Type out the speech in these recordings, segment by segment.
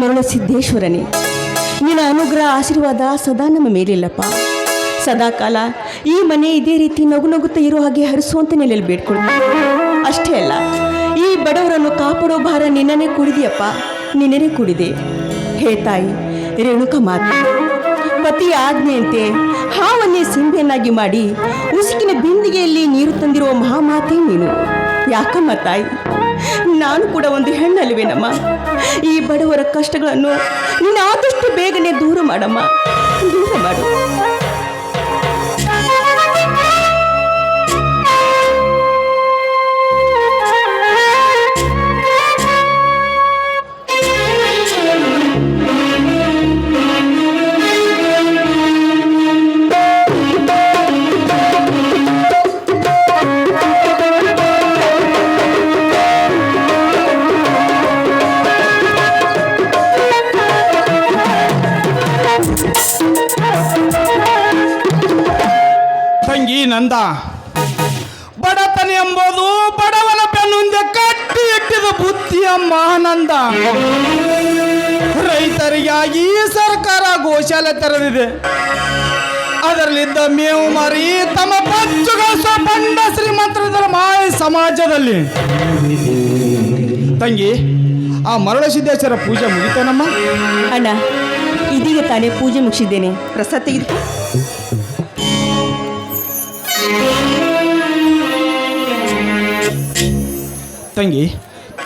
ಮರಳು ಸಿದ್ದೇಶ್ವರನೇ, ನಿನ್ನ ಅನುಗ್ರಹ ಆಶೀರ್ವಾದ ಸದಾ ನಮ್ಮ ಮೇಲಿಲ್ಲಪ್ಪ. ಸದಾಕಾಲ ಈ ಮನೆ ಇದೇ ರೀತಿ ನಗು ನಗುತ್ತಾ ಇರೋ ಹಾಗೆ ಹರಿಸುವಂತ ನೆಲೆಯಲ್ಲಿ ಬೇಡ್ಕೊಳ್ತೀನಿ ಅಷ್ಟೇ ಅಲ್ಲ, ಈ ಬಡವರನ್ನು ಕಾಪಾಡೋ ಭಾರ ನಿನ್ನನೇ ಕೂಡಿದೆಯಪ್ಪ. ನಿನ್ನನೇ ಕುಡಿದೆ. ಹೇ ತಾಯಿ, ರೇಣುಕ ಮಾತು ಪತಿ ಆಜ್ಞೆಯಂತೆ ಹಾವನ್ನೇ ಸಿಂಬೆಯನ್ನಾಗಿ ಮಾಡಿ, ಉಸುಕಿನ ಬಿಂದಿಗೆಯಲ್ಲಿ ನೀರು ತಂದಿರುವ ಮಹಾಮಾತೆ ನೀನು. ಯಾಕಮ್ಮ ತಾಯಿ? ನಾನು ಕೂಡ ಒಂದು ಹೆಣ್ಣಲ್ವೇನಮ್ಮ? ಈ ಬಡವರ ಕಷ್ಟಗಳನ್ನು ನೀನು ಆದಷ್ಟು ಬೇಗನೆ ದೂರ ಮಾಡಮ್ಮ. ದೂರ ಮಾಡು. ನಂದ? ಬಡತನ ಎಂಬುದು ಬಡವನ ಬೆನ್ನುಂದೆ ಕಟ್ಟಿ ಇಟ್ಟಿದ ಬುದ್ಧಿಯ ಮಹಾನಂದ. ರೈತರಿಗಾಗಿ ಸರ್ಕಾರ ಗೋಶಾಲೆ ತೆರೆದಿದೆ. ಅದರಲ್ಲಿದ್ದ ಮೇವು ಮಾರಿ ತಮ್ಮ ಪಚ್ಚುಗಳಿಸುವ ಬಂಡ ಶ್ರೀಮಂತರ ಮಾಯ ಸಮಾಜದಲ್ಲಿ. ತಂಗಿ, ಆ ಮರಳ ಸಿದ್ದೇಶ್ವರ ಪೂಜೆ ಮುಗಿತೇನಮ್ಮ? ಅಣ್ಣ, ಇದೀಗ ತಾನೇ ಪೂಜೆ ಮುಗಿಸಿದ್ದೇನೆ. ಪ್ರಸಾದ ತೆಗೆದುಕೋ. ತಂಗಿ.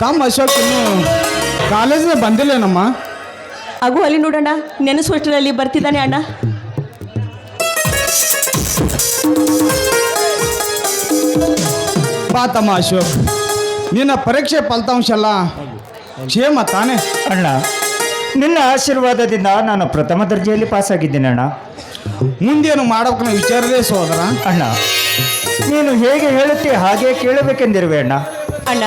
ತಮ್ಮ ಅಶೋಕ್ ಇನ್ನು ಕಾಲೇಜಿನ ಬಂದಿಲ್ಲೇನಮ್ಮ ಆಗು ಅಲ್ಲಿ ನೋಡೋಣ. ನೆನೆಸುವಷ್ಟರಲ್ಲಿ ಬರ್ತಿದ್ದಾನೆ ಅಣ್ಣ. ಬಾ ತಮ್ಮ ಅಶೋಕ್. ನಿನ್ನ ಪರೀಕ್ಷೆ ಫಲಿತಾಂಶ ಅಲ್ಲ ಕ್ಷೇಮ ತಾನೇ? ಅಣ್ಣ ನಿನ್ನ ಆಶೀರ್ವಾದದಿಂದ ನಾನು ಪ್ರಥಮ ದರ್ಜೆಯಲ್ಲಿ ಪಾಸ್ ಆಗಿದ್ದೀನಿ ಅಣ್ಣ. ಮುಂದೇನು ಮಾಡೋಕೆ ವಿಚಾರದೇ ಸೋದರ? ಅಣ್ಣ ನೀನು ಹೇಗೆ ಹೇಳುತ್ತೆ ಹಾಗೆ ಕೇಳಬೇಕೆಂದಿರುವೆ ಅಣ್ಣ. ಅಣ್ಣ,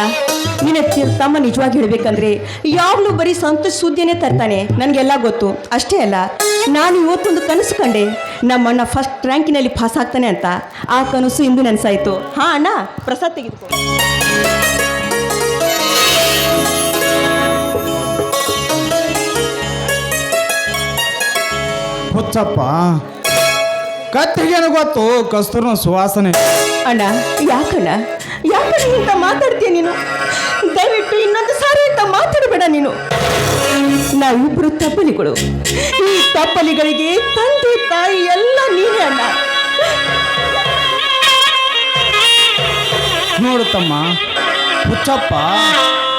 ನಿನ್ನ ತಮ್ಮ ನಿಜವಾಗಿ ಹೇಳ್ಬೇಕಂದ್ರೆ ಯಾವಾಗಲೂ ಬರೀ ಸಂತೋಷ ಸುದ್ದಿನೇ ತರ್ತಾನೆ, ನನಗೆಲ್ಲ ಗೊತ್ತು. ಅಷ್ಟೇ ಅಲ್ಲ, ನಾನು ಇವತ್ತೊಂದು ಕನಸು ಕಂಡೆ. ನಮ್ಮಣ್ಣ ಫಸ್ಟ್ ರ್ಯಾಂಕಿನಲ್ಲಿ ಪಾಸ್ ಆಗ್ತಾನೆ ಅಂತ. ಆ ಕನಸು ಇಂದು ನನಸಾಯ್ತು. ಹಾ ಅಣ್ಣ, ಪ್ರಸಾದ್ ತೆಗೆದುಕೋ. ಹುಚ್ಚಪ್ಪ ಕತ್ತಿಗೇನು ಗೊತ್ತು ಕಸ್ತೂರ್ನ ಸುವಾಸನೆ ಅಣ್ಣ, ಯಾಕಣ್ಣ? ಯಾಕಣ್ಣ ಇಂತ ಮಾತಾಡ್ತೀಯ ನೀನು? ದಯವಿಟ್ಟು ಇನ್ನೊಂದು ಸಾರಿ ಅಂತ ಮಾತಾಡಬೇಡ ನೀನು. ನಾವಿಬ್ರು ತಪ್ಪಲಿಗಳು ಈ ತಪ್ಪಲಿಗಳಿಗೆ ತಂದೆ ತಾಯಿ ಎಲ್ಲ ನೀನೇ ಅಣ್ಣ. ನೋಡು ತಮ್ಮ, ಹುಚ್ಚಪ್ಪ,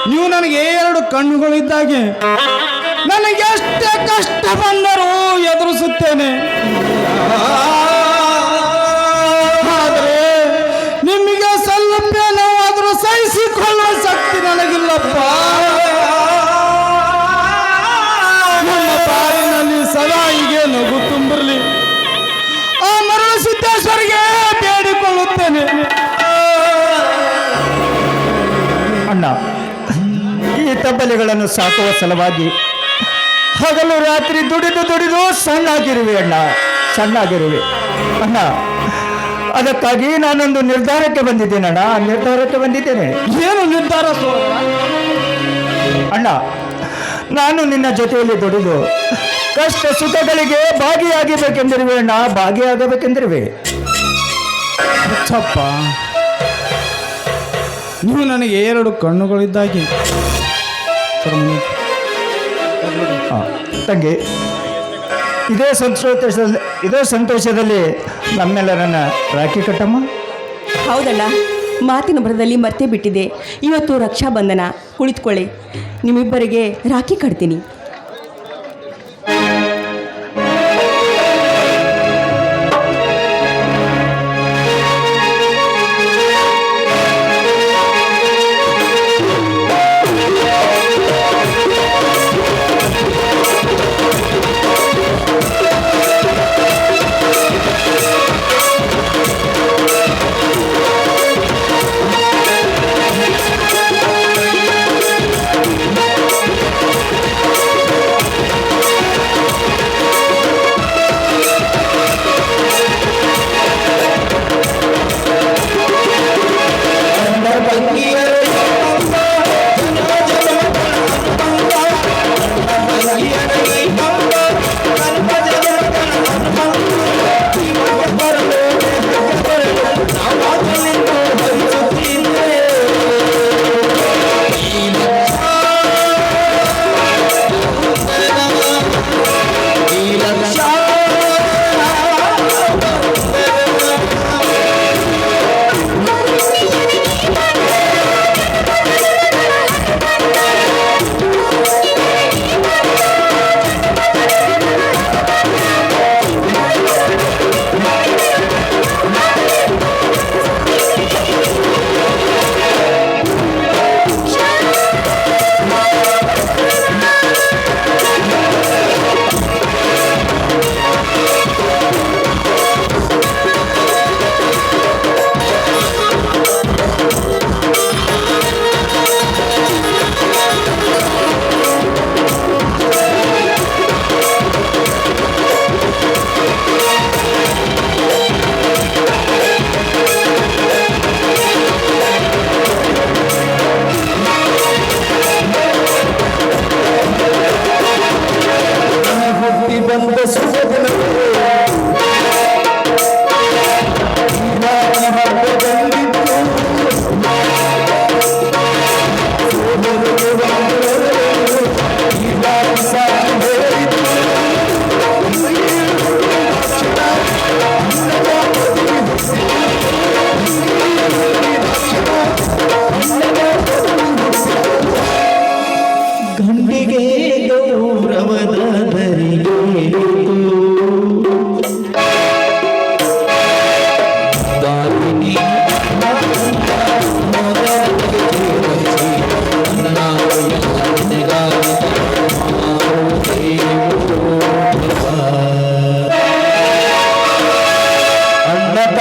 ನೀವು ನನಗೆ ಎರಡು ಕಣ್ಣುಗಳಿದ್ದಾಗೆ ನನಗೆ ಎಷ್ಟೇ ಕಷ್ಟ ಬಂದರೂ ಎದುರಿಸುತ್ತೇನೆ. ಅಣ್ಣ ಈ ತಬ್ಬಲಿಗಳನ್ನು ಸಾಕುವ ಸಲುವಾಗಿ ಹಗಲು ರಾತ್ರಿ ದುಡಿದು ದುಡಿದು ಸಣ್ಣಾಗಿರುವೆ ಅಣ್ಣ ಸಣ್ಣಾಗಿರುವೆ. ಅಣ್ಣ ಅದಕ್ಕಾಗಿ ನಾನೊಂದು ನಿರ್ಧಾರಕ್ಕೆ ಬಂದಿದ್ದೇನೆ ಅಣ್ಣ ನಿರ್ಧಾರಕ್ಕೆ ಬಂದಿದ್ದೇನೆ. ಏನು ನಿರ್ಧಾರ ಅಣ್ಣ ನಾನು ನಿನ್ನ ಜೊತೆಯಲ್ಲಿ ದುಡಿದು ಕಷ್ಟ ಸುಖಗಳಿಗೆ ಭಾಗಿಯಾಗಬೇಕೆಂದಿರುವೆ ಅಣ್ಣ ಭಾಗಿಯಾಗಬೇಕೆಂದಿರುವೆ. ಹುಚ್ಚಪ್ಪ ನೀವು ನನಗೆ ಎರಡು ಕಣ್ಣುಗಳಿದ್ದಾಗಿ. ತಂಗಿ, ಇದೇ ಸಂತೋಷದಲ್ಲಿ ಇದೇ ಸಂತೋಷದಲ್ಲಿ ನಮ್ಮೆಲ್ಲರನ್ನ ರಾಖಿ ಕಟ್ಟಮ್ಮ. ಹೌದಣ್ಣ ಮಾತಿನ ಬರದಲ್ಲಿ ಮರ್ತೇ ಬಿಟ್ಟಿದೆ. ಇವತ್ತು ರಕ್ಷಾಬಂಧನ, ಕುಳಿತುಕೊಳ್ಳಿ. ನಿಮ್ಮಿಬ್ಬರಿಗೆ ರಾಖಿ ಕಟ್ತೀನಿ.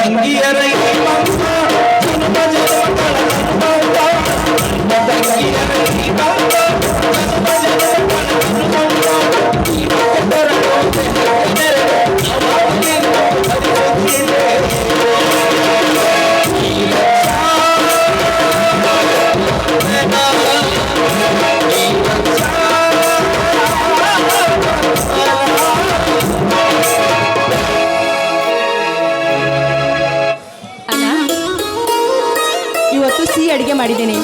தங்கியரை மம்சா ஜனம ஜனம ಅಡಿಗೆ ಮಾಡಿದ್ದೀನಿ.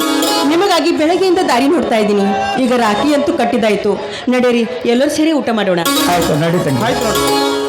ನಿಮಗಾಗಿ ಬೆಳಗ್ಗೆಯಿಂದ ದಾರಿ ನೋಡ್ತಾ ಇದ್ದೀನಿ. ಈಗ ರಾಖಿ ಅಂತೂ ಕಟ್ಟಿದಾಯ್ತು ನಡೀರಿ ಎಲ್ಲರೂ ಸೇರಿ ಊಟ ಮಾಡೋಣ. ಆಯ್ತು ನಡಿ ತಂಗಿ. ಆಯ್ತು